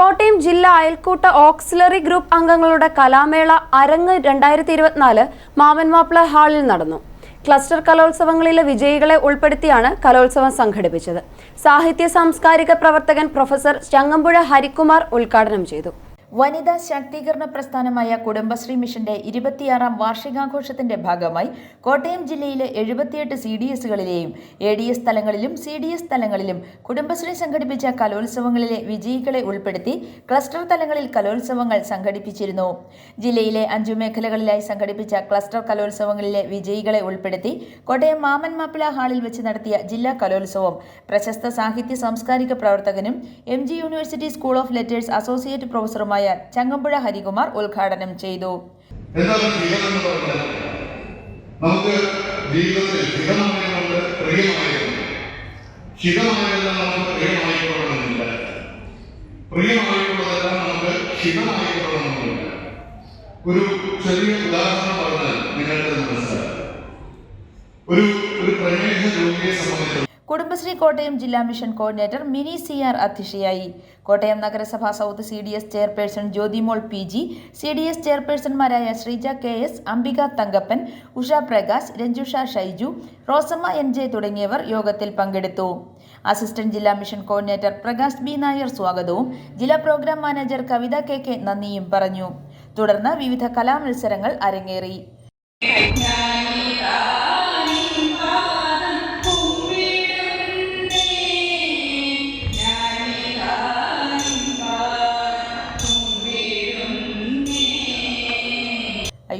കോട്ടയം ജില്ലാ അയൽക്കൂട്ട auxiliary group അംഗങ്ങളുടെ കലാമേള അരങ്ങ് രണ്ടായിരത്തി ഇരുപത്തിനാല് മാമൻമാപ്പിള ഹാളിൽ നടന്നു. ക്ലസ്റ്റർ കലോത്സവങ്ങളിലെ വിജയികളെ ഉൾപ്പെടുത്തിയാണ് കലോത്സവം സംഘടിപ്പിച്ചത്. സാഹിത്യ സാംസ്കാരിക പ്രവർത്തകൻ പ്രൊഫസർ ചങ്ങമ്പുഴ ഹരികുമാർ ഉദ്ഘാടനം ചെയ്തു. വനിതാ ശാക്തീകരണ പ്രസ്ഥാനമായ കുടുംബശ്രീ മിഷന്റെ ഇരുപത്തിയാറാം വാർഷികാഘോഷത്തിന്റെ ഭാഗമായി കോട്ടയം ജില്ലയിലെ എഴുപത്തിയെട്ട് സി ഡി എസുകളിലെയും എ ഡി എസ് തലങ്ങളിലും സി ഡി എസ് തലങ്ങളിലും കുടുംബശ്രീ സംഘടിപ്പിച്ച കലോത്സവങ്ങളിലെ വിജയികളെ ഉൾപ്പെടുത്തി ക്ലസ്റ്റർ തലങ്ങളിൽ കലോത്സവങ്ങൾ സംഘടിപ്പിച്ചിരുന്നു. ജില്ലയിലെ അഞ്ചു മേഖലകളിലായി സംഘടിപ്പിച്ച ക്ലസ്റ്റർ കലോത്സവങ്ങളിലെ വിജയികളെ ഉൾപ്പെടുത്തി കോട്ടയം മാമൻ മാപ്പിള ഹാളിൽ വെച്ച് നടത്തിയ ജില്ലാ കലോത്സവം പ്രശസ്ത സാഹിത്യ സാംസ്കാരിക പ്രവർത്തകനും M university school of letters associate പ്രൊഫസറുമായ Changampuzha Harikumar ഉദ്ഘാടനം ചെയ്തു. നമുക്ക് ഒരു ചെറിയ ഉദാഹരണം പറഞ്ഞാൽ നിങ്ങൾക്ക് മനസ്സിലാക്കാം ഒരു ഒരു പ്രമേഹ രോഗിയെ കുടുംബശ്രീ കോട്ടയം ജില്ലാ mission coordinator Mini C R അധ്യക്ഷയായി. കോട്ടയം നഗരസഭ south C D S chairperson Jyothimol P G C D S ചെയർപേഴ്സൺമാരായ Sreeja K S Ambika Thankappan Usha Prakash Ranjusha Shaiju Rosamma N J തുടങ്ങിയവർ യോഗത്തിൽ പങ്കെടുത്തു. അസിസ്റ്റന്റ് ജില്ലാ mission coordinator Prakash B Nair സ്വാഗതവും ജില്ലാ program manager Kavitha K K നന്ദിയും പറഞ്ഞു. തുടർന്ന് വിവിധ കലാമത്സരങ്ങൾ അരങ്ങേറി. I